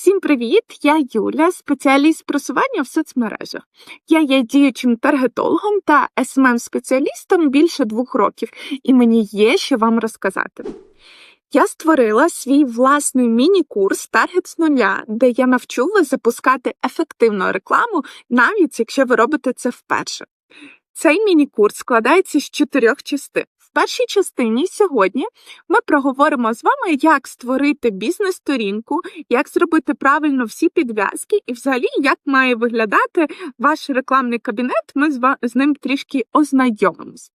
Всім привіт! Я Юля, спеціаліст просування в соцмережах. Я є діючим таргетологом та smm спеціалістом більше двох років, і мені є що вам розказати. Я створила свій власний міні-курс Таргет з нуля, де я навчу вас запускати ефективну рекламу, навіть якщо ви робите це вперше. Цей міні-курс складається з чотирьох частин. В першій частині сьогодні ми проговоримо з вами, як створити бізнес-сторінку, як зробити правильно всі підв'язки, і взагалі як має виглядати ваш рекламний кабінет. Ми з, ним трішки ознайомимось.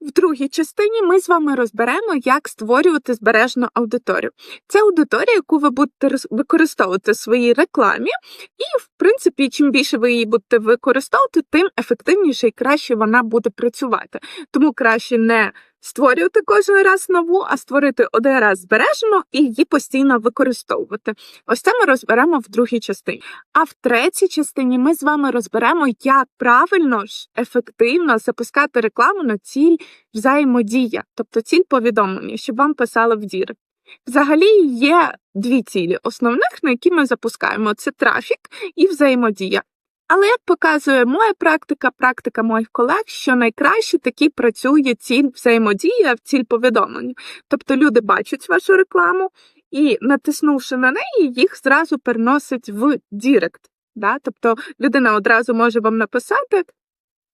В другій частині ми з вами розберемо, як створювати збережну аудиторію. Це аудиторія, яку ви будете використовувати в своїй рекламі, і, в принципі, чим більше ви її будете використовувати, тим ефективніше і краще вона буде працювати. Тому краще не створювати кожен раз нову, а створити один раз збережену і її постійно використовувати. Ось це ми розберемо в другій частині. А в третій частині ми з вами розберемо, як правильно ж ефективно запускати рекламу на ціль взаємодія, тобто ціль повідомлення, щоб вам писали в дірект. Взагалі є дві цілі основних, на які ми запускаємо: це трафік і взаємодія. Але як показує моя практика, практика моїх колег, що найкраще таки працює ціль взаємодія в ціль повідомлення. Тобто люди бачать вашу рекламу і, натиснувши на неї, їх зразу переносить в Дірект. Да? Тобто людина одразу може вам написати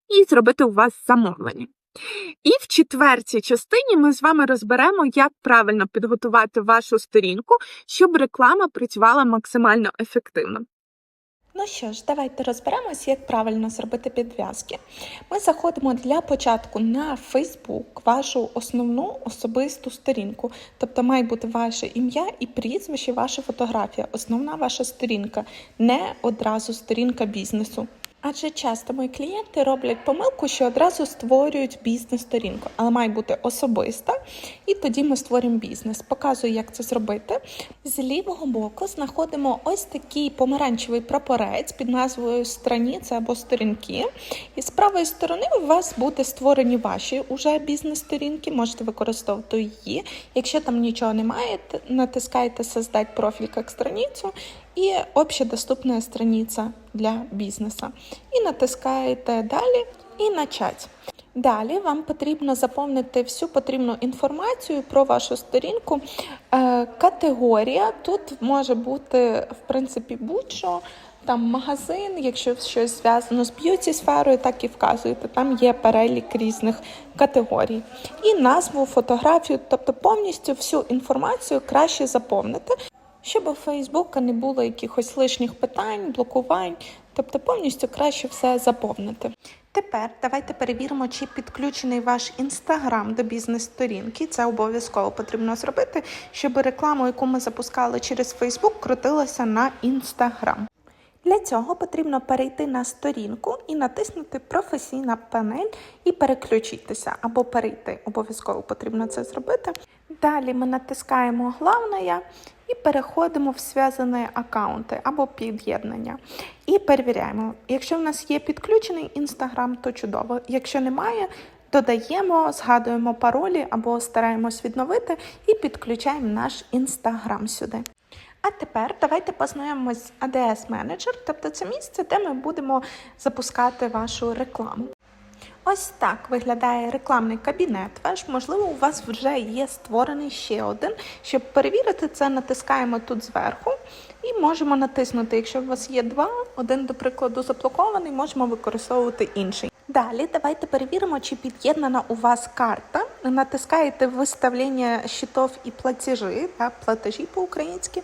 і зробити у вас замовлення. І в четвертій частині ми з вами розберемо, як правильно підготувати вашу сторінку, щоб реклама працювала максимально ефективно. Ну що ж, давайте розберемось, як правильно зробити підв'язки. Ми заходимо для початку на Facebook, вашу основну особисту сторінку. Тобто має бути ваше ім'я і прізвище, ваша фотографія, основна ваша сторінка, не одразу сторінка бізнесу. Адже часто мої клієнти роблять помилку, що одразу створюють бізнес-сторінку, але має бути особиста, і тоді ми створюємо бізнес. Показую, як це зробити. З лівого боку знаходимо ось такий помаранчевий прапорець під назвою Страниця або сторінки. І з правої сторони у вас будуть створені ваші уже бізнес-сторінки, можете використовувати її. Якщо там нічого немає, натискаєте Создать профіль як страницю і общедоступна страниця для бізнесу. І натискаєте далі і начать. Далі вам потрібно заповнити всю потрібну інформацію про вашу сторінку. Е, Категорія тут може бути в принципі будь-що. Там магазин, якщо щось зв'язано з б'юті сферою, так і вказуєте. Там є перелік різних категорій. І назву, фотографію, тобто повністю всю інформацію краще заповнити, щоб у Фейсбука не було якихось лишніх питань, блокувань, тобто повністю краще все заповнити. Тепер давайте перевіримо, чи підключений ваш інстаграм до бізнес-сторінки. Це обов'язково потрібно зробити, щоб рекламу, яку ми запускали через Фейсбук, крутилася на інстаграм. Для цього потрібно перейти на сторінку і натиснути Професійна панель і переключитися або перейти. Обов'язково потрібно це зробити. Далі ми натискаємо Главне і переходимо в зв'язані аккаунти або під'єднання. І перевіряємо. Якщо в нас є підключений інстаграм, то чудово. Якщо немає, додаємо, згадуємо паролі або стараємось відновити і підключаємо наш інстаграм сюди. А тепер давайте познайомимось з ADS Manager, тобто це місце, де ми будемо запускати вашу рекламу. Ось так виглядає рекламний кабінет ваш. Можливо, у вас вже є створений ще один. Щоб перевірити це, натискаємо тут зверху і можемо натиснути. Якщо у вас є два, один, до прикладу, заблокований, можемо використовувати інший. Далі давайте перевіримо, чи під'єднана у вас карта. Натискаєте виставлення щитов і платежі, да, платежі по-українськи.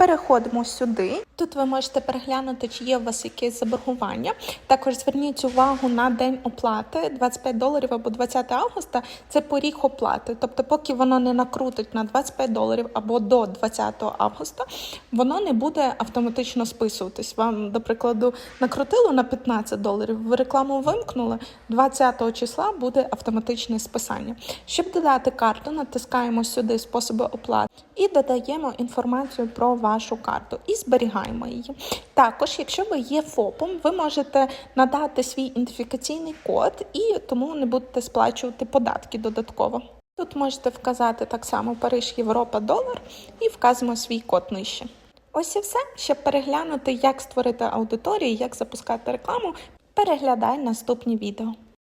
Переходимо сюди. Тут ви можете переглянути, чи є у вас якесь заборгування. Також зверніть увагу на день оплати 25 доларів або 20 августа. Це поріг оплати. Тобто, поки воно не накрутить на 25 доларів або до 20 августа, воно не буде автоматично списуватись. Вам, до прикладу, накрутило на 15 доларів. Ви рекламу вимкнули. 20 числа буде автоматичне списання. Щоб додати карту, натискаємо сюди способи оплати і додаємо інформацію про вашу карту і зберігаємо її. Також, якщо ви є ФОПом, ви можете надати свій ідентифікаційний код і тому не будете сплачувати податки додатково. Тут можете вказати так само Париж, Європа, долар і вказуємо свій код нижче. Ось і все. Щоб переглянути, як створити аудиторію, як запускати рекламу, переглядай наступні відео.